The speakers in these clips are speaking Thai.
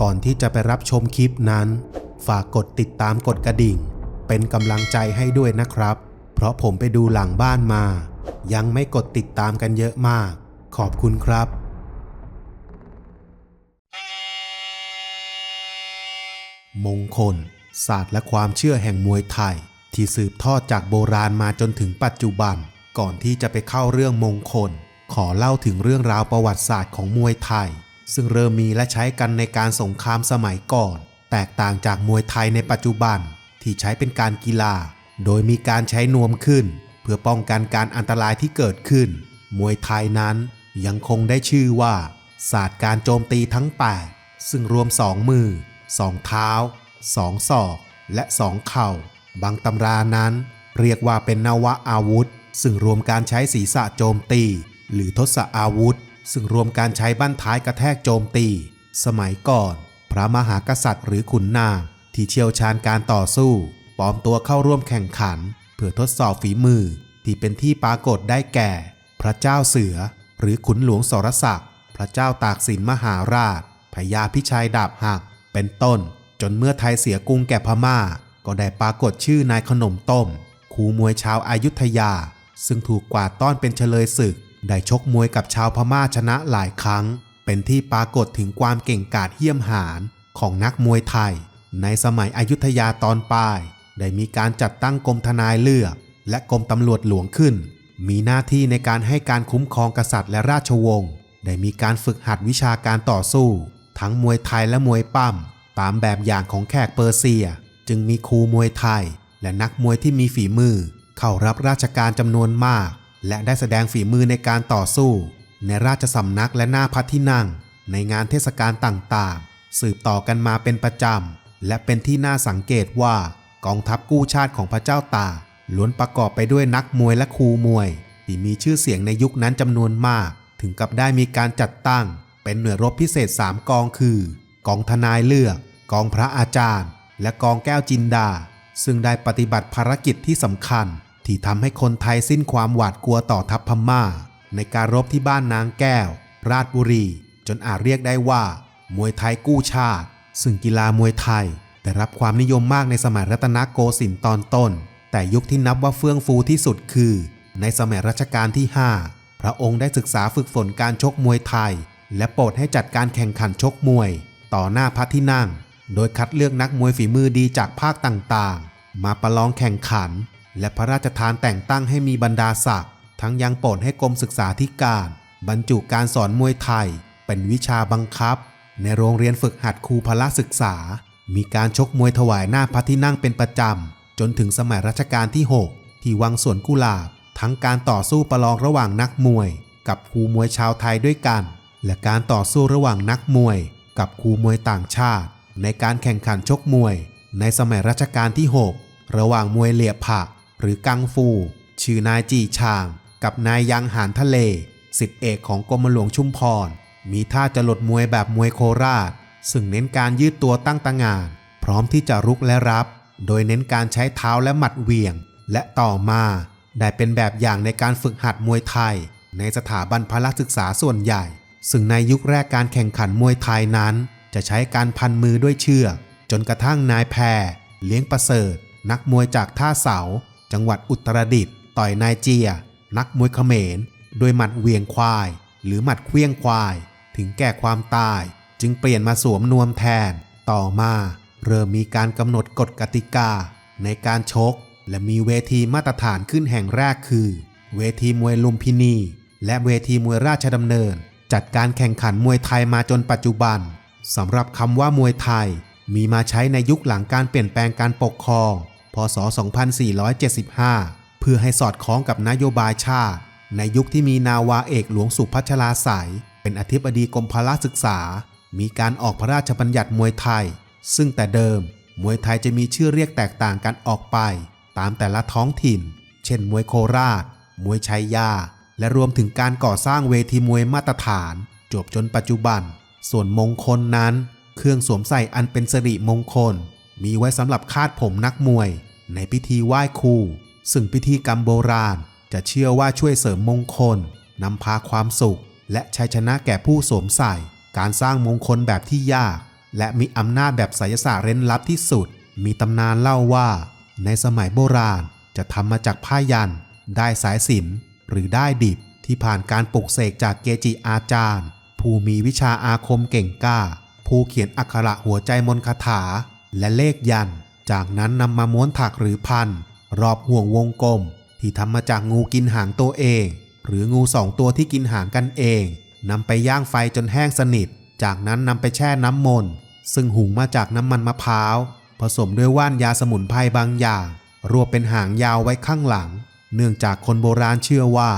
ก่อนที่จะไปรับชมคลิปนั้น ฝากกดติดตามกดกระดิ่ง เป็นกำลังใจให้ด้วยนะครับ เพราะผมไปดูหลังบ้านมา ยังไม่กดติดตามกันเยอะมาก ขอบคุณครับมงคล ศาสตร์และความเชื่อแห่งมวยไทย ที่สืบทอดจากโบราณมาจนถึงปัจจุบัน ก่อนที่จะไปเข้าเรื่องมงคล ขอเล่าถึงเรื่องราวประวัติศาสตร์ของมวยไทย ซึ่งเริ่มมีและใช้กันในการสงครามสมัยก่อน แตกต่างจากมวยไทยในปัจจุบันที่ใช้เป็นการกีฬา โดยมีการใช้นวมขึ้น เพื่อป้องกันการอันตรายที่เกิดขึ้น มวยไทยนั้นยังคงได้ชื่อว่า ศาสตร์การโจมตีทั้ง 8 ซึ่งรวมสองมือสองเท้าสองศอก และสองเข่า บางตำรานั้น เรียกว่าเป็นนวะอาวุธ ซึ่งรวมการใช้ศีรษะโจมตี หรือทศอาวุธ ซึ่งรวมการใช้บั้นท้ายกระแทกโจมตี สมัยก่อน พระมหากษัตริย์หรือขุนนาง ที่เชี่ยวชาญการต่อสู้ปลอมตัวเข้าร่วมแข่งขัน เพื่อทดสอบฝีมือที่เป็นที่ปรากฏได้แก่ พระเจ้าเสือ หรือขุนหลวงสรศักดิ์พระเจ้าตากสินมหาราชพญาพิชัยดาบหัก เป็นต้น จนเมื่อไทยเสียกรุงแก่พม่า ก็ได้ปรากฏชื่อนายขนมต้มครูมวยชาวอายุทยา ซึ่งถูกกวาดต้อนเป็นเฉลยศึก ได้ชกมวยกับชาวพม่าชนะหลายครั้ง เป็นที่ปรากฏถึงความเก่งกาจเหี้ยมหาญของนักมวยไทย ในสมัยอยุธยาตอนปลาย ได้มีการจัดตั้งกรมทนายเลือก และกรมตำรวจหลวงขึ้น มีหน้าที่ในการให้การคุ้มครองกษัตริย์และราชวงศ์ได้มีการฝึกหัดวิชาการต่อสู้ ทั้งมวยไทยและมวยปั้มตามแบบอย่างของแขกเปอร์เซีย จึงมีครูมวยไทย และนักมวยที่มีฝีมือ เข้ารับราชการจำนวนมาก และได้แสดงฝีมือในการต่อสู้ ในราชสำนักและหน้าพระที่นั่ง ในงานเทศกาลต่างๆ สืบต่อกันมาเป็นประจำ และเป็นที่น่าสังเกตว่ากองทัพกู้ชาติของพระเจ้าตาล้วนประกอบไปด้วยนักมวยและครูมวย ที่มีชื่อเสียงในยุคนั้นจำนวนมาก ถึงกับได้มีการจัดตั้ง เป็นหน่วยรบพิเศษ 3 กองคือ กองทนายเลือก กองพระอาจารย์ และกองแก้วจินดา ซึ่งได้ปฏิบัติภารกิจที่สำคัญ ที่ทำให้คนไทยสิ้นความหวาดกลัวต่อทัพพม่า ในการรบที่บ้านนางแก้ว ราชบุรี จนอาจเรียกได้ว่า มวยไทยกู้ชาติ ซึ่งกีฬามวยไทยได้รับความนิยมมากในสมัยรัตนโกสินทร์ตอนต้น แต่ยุคที่นับว่าเฟื่องฟูที่สุดคือ ในสมัยรัชกาลที่ 5 พระองค์ได้ศึกษาฝึกฝนการชกมวยไทย และโปรดให้จัดการแข่งขันชกมวย ต่อหน้าพระที่นั่ง โดยคัดเลือกนักมวยฝีมือดีจากภาคต่างๆ มาประลองแข่งขัน และพระราชทานแต่งตั้งให้มีบรรดาศักดิ์ทั้งยังโปรดให้กรมศึกษาธิการ บรรจุการสอนมวยไทย เป็นวิชาบังคับ ในโรงเรียนฝึกหัดครูพละศึกษา มีการชกมวยถวายหน้าพระที่นั่งเป็นประจำ จนถึงสมัยรัชกาลที่ 6 ที่วังสวนกุหลาบ ทั้งการต่อสู้ประลองระหว่างนักมวย กับครูมวยชาวไทยด้วยกัน และการต่อสู้ระหว่างนักมวย กับครูมวยต่างชาติ ในการแข่งขันชกมวย ในสมัยรัชกาลที่ 6 ระหว่างมวยเหลี่ยผัก หรือกังฟู ชื่อนายจีชาง กับนายยังหานทะเล สิทธิเอกของกรมหลวงชุมพร มีท่าจะหลดมวยแบบมวยโคราช ซึ่งเน้นการยืดตัวตั้งตางาน พร้อมที่จะรุกและรับ โดยเน้นการใช้เท้าและหมัดเหวี่ยง และต่อมา ได้เป็นแบบอย่างในการฝึกหัดมวยไทย ในสถาบันพละศึกษาส่วนใหญ่ ซึ่งในยุคแรกการแข่งขันมวยไทยนั้น จะใช้การพันมือด้วยเชือกจนกระทั่งนายแพรเลี้ยงประเสริฐ นักมวยจากท่าเสา จังหวัดอุตรดิตถ์ต่อยนายเจีย นักมวยเขมรด้วยหมัดเวียงควาย หรือหมัดเคลี้ยงควาย ถึงแก่ความตาย จึงเปลี่ยนมาสวมนวมแทน ต่อมา เริ่มมีการกำหนดกฎกติกา ในการชก และมีเวทีมาตรฐานขึ้นแห่งแรกคือ เวทีมวยลุมพินี และเวทีมวยราชดำเนิน จัดการแข่งขันมวยไทยมาจนปัจจุบันสำหรับคำว่ามวยไทยมีมาใช้ในยุคหลังการเปลี่ยนแปลงการปกครอง พศ 2475 เพื่อให้สอดคล้องกับนโยบายชาติ ในยุคที่มีนาวาเอกหลวงสุพัชลาสาย เป็นอธิบดีกรมพละศึกษา มีการออกพระราชบัญญัติมวยไทย ซึ่งแต่เดิม มวยไทยจะมีชื่อเรียกแตกต่างกันออกไป ตามแต่ละท้องถิ่น เช่น มวยโคราช มวยชัยยา และรวมถึงการก่อสร้างเวทีมวยมาตรฐาน จบจนปัจจุบัน ส่วนมงคลนั้น เครื่องสวมใส่อันเป็นสิริมงคล มีไว้สำหรับคาดผมนักมวย ในพิธีไหว้ครู ซึ่งพิธีกรรมโบราณ จะเชื่อว่าช่วยเสริมมงคลนำพาความสุข และชัยชนะแก่ผู้สวมใส่ การสร้างมงคลแบบที่ยาก และมีอำนาจแบบไสยศาสตร์เร้นลับที่สุด มีตำนานเล่าว่า ในสมัยโบราณจะทำมาจากผ้ายัน ได้สายสิญจนหรือได้ดิบที่ผ่านการปลุกเสกจากเกจิอาจารย์ ผู้มีวิชาอาคมเก่งกล้า ผู้เขียนอักขระหัวใจมนต์คาถา และเลขยัน จากนั้นนำมาม้วนถักหรือพัน รอบห่วงวงกลม ที่ทำมาจากงูกินหางตัวเอง หรืองูสองตัวที่กินหางกันเองนำไปย่างไฟจนแห้งสนิท จากนั้นนำไปแช่น้ำมนต์ซึ่งหุงมาจากน้ำมันมะพร้าว ผสมด้วยว่านยาสมุนไพรบางอย่าง รวบเป็นหางยาวไว้ข้างหลัง เนื่องจากคนโบราณเชื่อว่า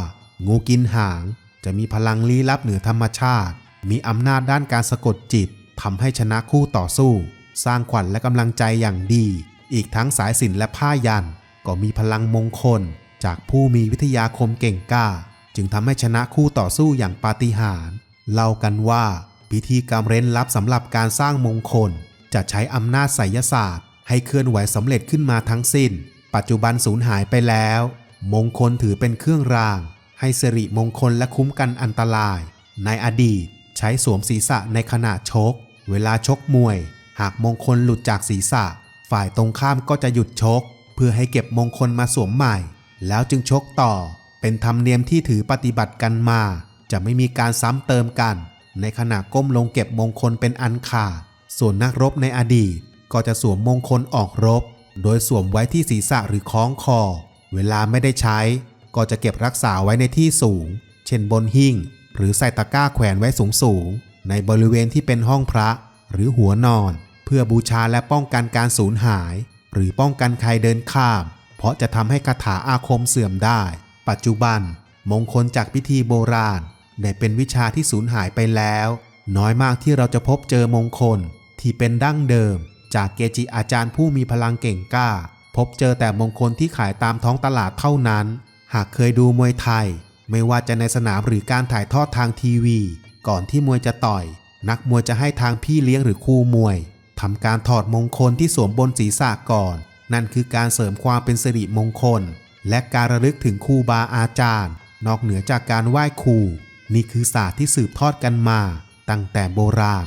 งูกินหาง จะมีพลังลี้ลับเหนือธรรมชาติ มีอำนาจด้านการสะกดจิตทำให้ชนะคู่ต่อสู้ สร้างขวัญและกำลังใจอย่างดี อีกทั้งสายสินและผ้ายัน ก็มีพลังมงคล จากผู้มีวิทยาคมเก่งกล้า จึงทำให้ชนะคู่ต่อสู้อย่างปาฏิหาริย์เล่ากันว่า พิธีกรรมเร้นลับสำหรับการสร้างมงคล จะใช้อำนาจไสยศาสตร์ ให้เคลื่อนไหวสำเร็จขึ้นมาทั้งสิ้น ปัจจุบันสูญหายไปแล้ว มงคลถือเป็นเครื่องราง ให้สิริมงคลและคุ้มกันอันตราย ในอดีตใช้สวมศีรษะในขณะชก เวลาชกมวย หากมงคลหลุดจากศีรษะ ฝ่ายตรงข้ามก็จะหยุดชก เพื่อให้เก็บมงคลมาสวมใหม่ แล้วจึงชกต่อ เป็นธรรมเนียมที่ถือปฏิบัติกันมา จะไม่มีการซ้ำเติมกัน ในขณะก้มลงเก็บมงคลเป็นอันขาดส่วนนักรบในอดีต ก็จะสวมมงคลออกรบ โดยสวมไว้ที่ศีรษะหรือคล้องคอ เวลาไม่ได้ใช้ ก็จะเก็บรักษาไว้ในที่สูง เช่นบนหิ้งหรือใส่ตะกร้าแขวนไว้สูงสูงๆในบริเวณที่เป็นห้องพระหรือหัวนอน เพื่อบูชาและป้องกันการสูญหาย หรือป้องกันใครเดินข้าม เพราะจะทำให้คาถาอาคมเสื่อมได้ ปัจจุบัน มงคลจากพิธีโบราณได้เป็นวิชาที่สูญหายไปแล้ว น้อยมากที่เราจะพบเจอมงคลที่เป็นดั้งเดิม จากเกจิอาจารย์ผู้มีพลังเก่งกล้า พบเจอแต่มงคลที่ขายตามท้องตลาดเท่านั้น หากเคยดูมวยไทย ไม่ว่าจะในสนามหรือการถ่ายทอดทางทีวี ก่อนที่มวยจะต่อย นักมวยจะให้ทางพี่เลี้ยงหรือครูมวย ทำการถอดมงคลที่สวมบนศีรษะก่อน นั่นคือการเสริมความเป็นสิริมงคล และการระลึกถึงครูบาอาจารย์ นอกเหนือจากการไหว้ครู นี่คือศาสตร์ที่สืบทอดกันมา ตั้งแต่โบราณ